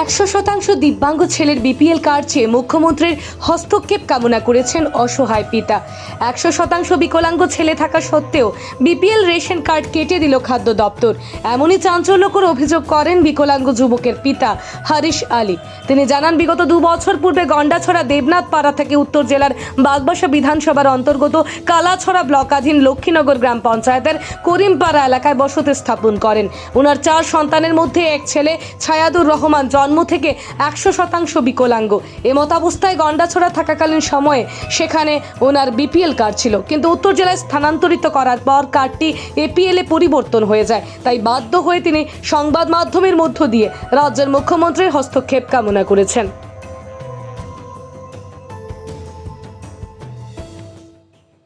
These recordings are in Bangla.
একশো শতাংশ দিব্যাঙ্গ ছেলের বিপিএল কার্ড চেয়ে মুখ্যমন্ত্রীর হস্তক্ষেপ কামনা করেছেন অসহায় পিতা। একশো শতাংশ বিকলাঙ্গ ছেলে থাকা সত্ত্বেও বিপিএল রেশন কার্ড কেটে দিল খাদ্য দপ্তর। এমনই চাঞ্চল্যকর অভিযোগ করেন বিকলাঙ্গ যুবকের পিতা হরিশ আলী। তিনি জানান, বিগত দু বছর পূর্বে গন্ডাছড়া দেবনাথ পাড়া থেকে উত্তর জেলার বাগবাসা বিধানসভার অন্তর্গত কালাছড়া ব্লকাধীন লক্ষ্মীনগর গ্রাম পঞ্চায়েতের করিমপাড়া এলাকায় বসতি স্থাপন করেন। ওনার চার সন্তানের মধ্যে এক ছেলে, ছায়াদুর রহমান জন্ম থেকে একশো শতাংশ বিকলাঙ্গ। এমতাবস্থায় গন্ডাছড়া থাকাকালীন সময়ে সেখানে ওনার বিপিএল কার্ড ছিল। কিন্তু উত্তর জেলায় স্থানান্তরিত করার পর কার্ডটি এপিএল পরিবর্তন হয়ে যায়। তাই বাধ্য হয়ে তিনি সংবাদ মাধ্যমের মধ্য দিয়ে রাজ্যের মুখ্যমন্ত্রীর হস্তক্ষেপ কামনা করেছেন।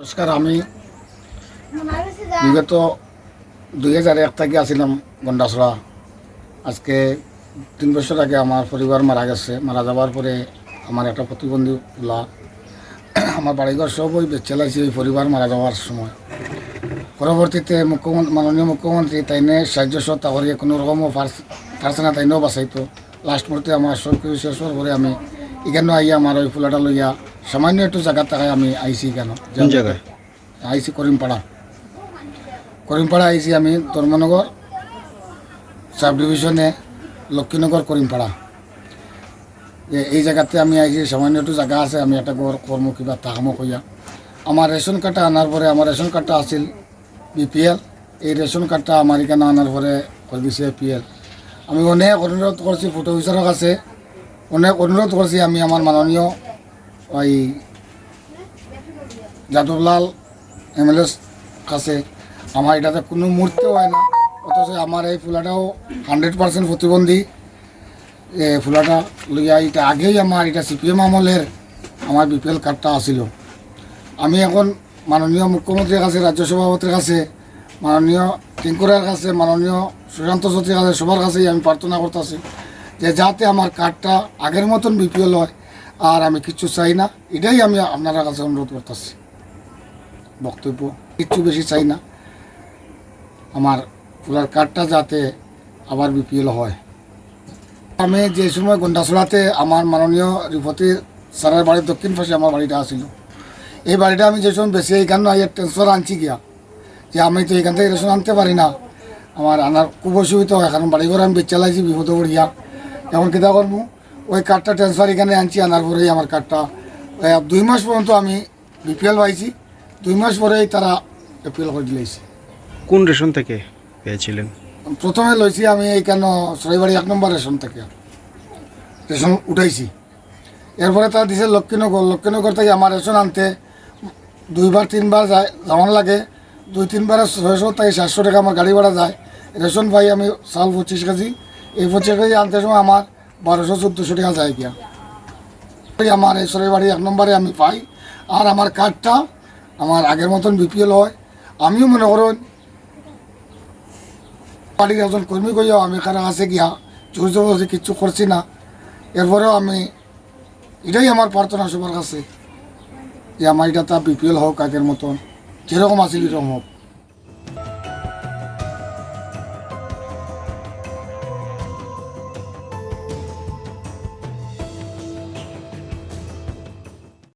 নমস্কার, আমি বিগত দুই হাজার এক থেকে আসছিলাম গন্ডাছড়া। আজকে তিন বছর আগে আমার পরিবার মারা গেছে। মারা যাওয়ার পরে আমার একটা প্রতিবন্ধী পোলা আমার বাড়িঘর সব ওই বেচে লাগছে ওই পরিবার মারা যাওয়ার সময়। পরবর্তীতে মুখ্যমন্ত্রী মাননীয় মুখ্যমন্ত্রী তাইনে সাহায্য সত্তা করে কোনো রকমও পারছে না তাইনেও বাঁচাইতো। লাস্ট মুহূর্তে আমার সব কিছু শেষ হওয়ার পরে আমি এখানে আইয়া আমার ওই ফুলাটা লইয়া সামান্য একটু জায়গার টাকায় আমি আইছি কেন? কোন জায়গায়? আইসি করিমপাড়া। করিমপাড়া আইসি আমি ধর্মনগর সাব ডিভিশনে। লক্ষ্মীনগর করিমপাড়া এই জায়গাতে আমি আইসি সামান্য একটু জায়গা আছে, আমি একটা ঘর কর্ম কিবা তাহামো কইয়া আমার রেশন কার্ডটা আনার পরে আমার রেশন কার্ডটা আছিল বিপিএল এই রেশন কার্ডটা আমার এখানে আনার পরে করে দিছে এপিএল আমি অনেক অনুরোধ করছি ফটো অফিসারের কাছে অনেক অনুরোধ করছি আমি আমার মাননীয় ওই যাদবলাল এমএলএস কাছে। আমার এটাতে কোনো মুহূর্তেও হয় না। অথচ আমার এই ফুলাটাও হান্ড্রেড পার্সেন্ট প্রতিবন্ধী। এ ফুলাটা লইয়া এটা আগেই আমার, এটা সিপিএম আমলের আমার বিপিএল কার্ডটা আসিল। আমি এখন মাননীয় মুখ্যমন্ত্রীর কাছে, রাজ্য সভাপতির কাছে, মাননীয় টিঙ্কুরার কাছে, মাননীয় সুশান্ত চৌধুরীর কাছে, সবার কাছেই আমি প্রার্থনা করতেছি যে যাতে আমার কার্ডটা আগের মতন বিপিএল হয়, আর আমি কিচ্ছু চাই না, এটাই আমি আপনার কাছে অনুরোধ করতেছি। বক্তব্য কিচ্ছু বেশি চাই না। আমার ফুলার কার্ডটা যাতে আবার বিপিএল হয়। আমি যে সময় গন্ডাছড়াতে আমার মাননীয় রিপতি স্যারের বাড়ির দক্ষিণ পাশে আমার বাড়িটা আসিল এই বাড়িটা আমি যে সময় বেশি এইখানে আইয়া ট্রান্সফার আনছি গিয়া। যে আমি তো এখান থেকে রেশন আনতে পারি না। আমার আনার খুব অসুবিধা হয়, কারণ বাড়ি ঘর আমি লাগছি বিপদে পড়িয়া এখন কিতা করব? ওই কার্ডটা ট্রান্সফার এখানে আনছি, আনার পরেই আমার কার্ডটা দুই মাস পর্যন্ত আমি বিপিএল পাইছি। দুই মাস পরেই তারা এপিএল করে দিলেছে কোন রেশন থেকে? পেয়েছিলেন। প্রথমে লইছি আমি এইখানে সরাইবাড়ি এক নম্বর রেশন থেকে। রেশন উঠাইছি। এরপরে তারা দিছে লক্ষ্মীনগর। লক্ষ্মীনগর থেকে আমার রেশন আনতে দুইবার, তিনবার যায় যাওয়ান লাগে। দুই, তিনবার ছয়শো থেকে সাতশো টাকা আমার গাড়ি ভাড়া যায়। রেশন পাই আমি চাল পঁচিশ কেজি। এই পঁচিশ কেজি আনতে সময় আমার বারোশো, চোদ্দোশো টাকা যায় গিয়া। আমার এই সরাইবাড়ি এক নম্বরে আমি পাই। আর আমার কার্ডটা আমার আগের মতন বিপিএল হয়। আমিও মনে করুন বাড়ির একজন কর্মী কইয়াও আমি কারা আছে গিয়া, জোর জবরদস্তি কিচ্ছু করছি না। এরপরেও আমি এটাই আমার প্রার্থনা সবার কাছে। যে আমার এটা তা বিপিএল হোক আগের মতন, যেরকম আছে এরকম হোক।